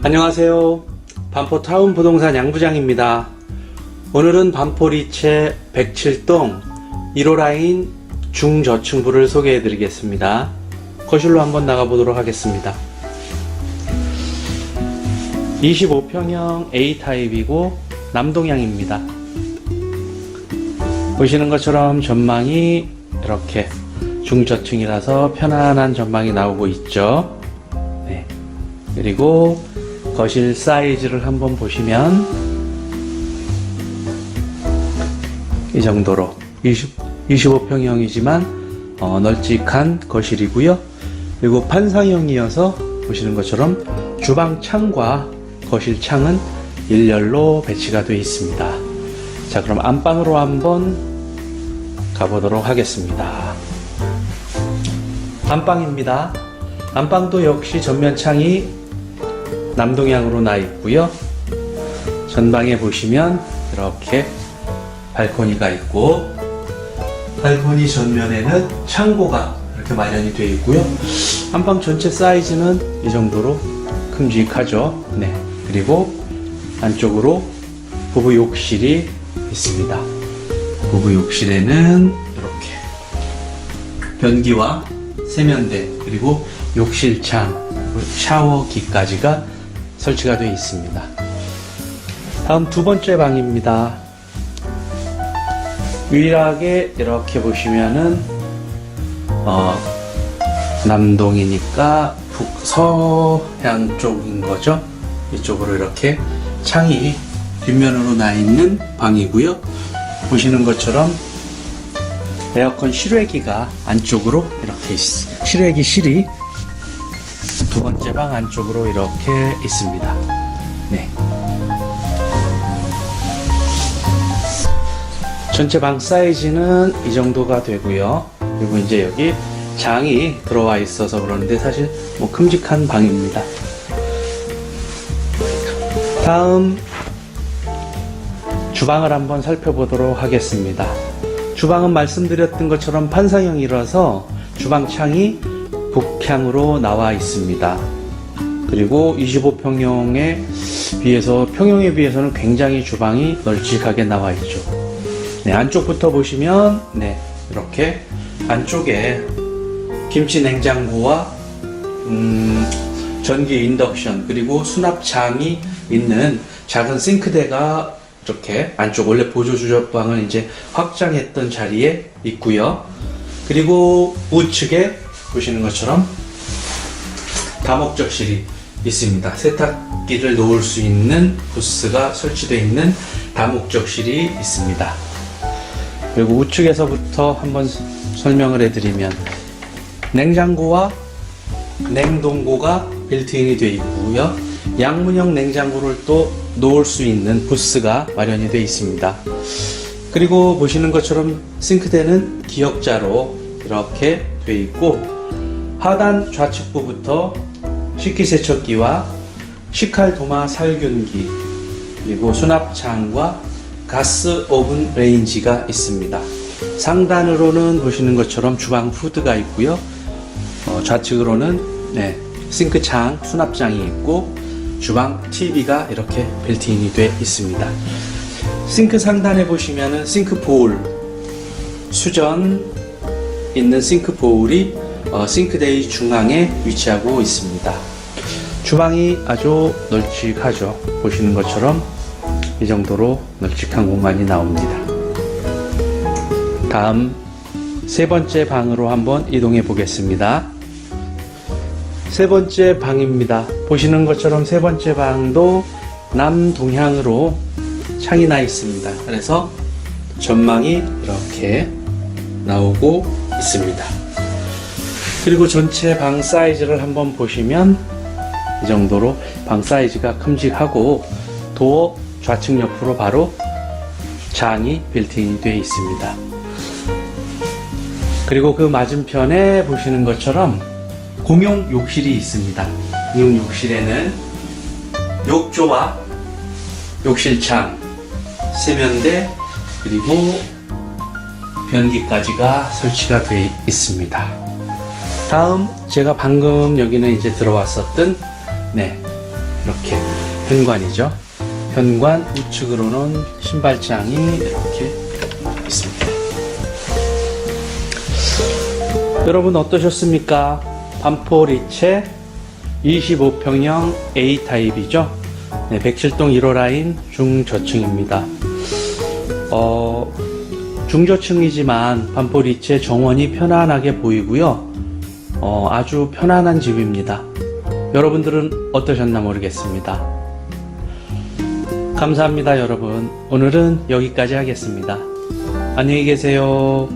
안녕하세요. 반포 타운 부동산 양부장입니다. 오늘은 반포 리체 107동 1호 라인 중저층부를 소개해 드리겠습니다. 거실로 한번 나가 보도록 하겠습니다. 25평형 A타입이고 남동향입니다. 보시는 것처럼 전망이 이렇게 중저층이라서 편안한 전망이 나오고 있죠. 네. 그리고 거실 사이즈를 한번 보시면 이 정도로 20, 25평형이지만 어, 널찍한 거실이고요. 그리고 판상형이어서 보시는 것처럼 주방 창과 거실 창은 일렬로 배치가 되어 있습니다. 자, 그럼 안방으로 한번 가보도록 하겠습니다. 안방입니다. 안방도 역시 전면 창이 남동향으로 나 있고요. 전방에 보시면 이렇게 발코니가 있고 발코니 전면에는 창고가 이렇게 마련이 되어 있고요. 안방 전체 사이즈는 이 정도로 큼직하죠. 네. 그리고 안쪽으로 부부 욕실이 있습니다. 부부 욕실에는 이렇게 변기와 세면대 그리고 욕실창 샤워기까지가 설치가 되어 있습니다. 다음 두 번째 방입니다. 유일하게 이렇게 보시면은 어, 남동이니까 북서향 쪽인 거죠. 이쪽으로 이렇게 창이 뒷면으로 나 있는 방이고요. 보시는 것처럼 에어컨 실외기가 안쪽으로 이렇게 있, 실외기 실이 두 번째 방 안쪽으로 이렇게 있습니다. 네. 전체 방 사이즈는 이 정도가 되고요. 그리고 이제 여기 장이 들어와 있어서 그러는데 사실 뭐 큼직한 방입니다. 다음 주방을 한번 살펴보도록 하겠습니다. 주방은 말씀드렸던 것처럼 판상형이라서 주방 창이 북향으로 나와 있습니다. 그리고 25평형에 비해서 평형에 비해서는 굉장히 주방이 널찍하게 나와 있죠. 네, 안쪽부터 보시면 네, 이렇게 안쪽에 김치 냉장고와 음, 전기 인덕션 그리고 수납장이 있는 작은 싱크대가 이렇게 안쪽 원래 보조 주저방은 이제 확장했던 자리에 있고요. 그리고 우측에 보시는 것처럼 다목적 실이 있습니다. 세탁기를 놓을 수 있는 부스가 설치되어 있는 다목적 실이 있습니다. 그리고 우측에서부터 한번 설명을 해드리면 냉장고와 냉동고가 빌트인이 되어 있고요. 양문형 냉장고를 또 놓을 수 있는 부스가 마련이 되어 있습니다. 그리고 보시는 것처럼 싱크대는 기역자로 이렇게 되어 있고 하단 좌측부부터 식기세척기와 식칼 도마 살균기 그리고 수납장과 가스 오븐 레인지가 있습니다. 상단으로는 보시는 것처럼 주방 후드가 있고요. 어, 좌측으로는 네, 싱크창, 수납장이 있고 주방 TV가 이렇게 빌트인이 되어 있습니다. 싱크 상단에 보시면은 싱크 볼 수전 있는 싱크 볼이 어, 싱크대의 중앙에 위치하고 있습니다. 주방이 아주 널찍하죠. 보시는 것처럼 이 정도로 널찍한 공간이 나옵니다. 다음 세 번째 방으로 한번 이동해 보겠습니다. 세 번째 방입니다. 보시는 것처럼 세 번째 방도 남동향으로 창이 나 있습니다. 그래서 전망이 이렇게 나오고 있습니다. 그리고 전체 방 사이즈를 한번 보시면 이 정도로 방 사이즈가 큼직하고 도어 좌측 옆으로 바로 장이 빌트인이 되어 있습니다. 그리고 그 맞은편에 보시는 것처럼 공용 욕실이 있습니다. 이 욕실에는 욕조와 욕실창, 세면대, 그리고 변기까지가 설치가 되어 있습니다. 다음 제가 방금 여기는 이제 들어왔었던 네 이렇게 현관이죠. 현관 우측으로는 신발장이 이렇게 있습니다. 여러분 어떠셨습니까? 반포리체 25평형 A타입이죠. 네, 107동 1호 라인 중저층입니다. 어, 중저층이지만 반포리체 정원이 편안하게 보이고요. 어, 아주 편안한 집입니다. 여러분들은 어떠셨나 모르겠습니다. 감사합니다, 여러분. 오늘은 여기까지 하겠습니다. 안녕히 계세요.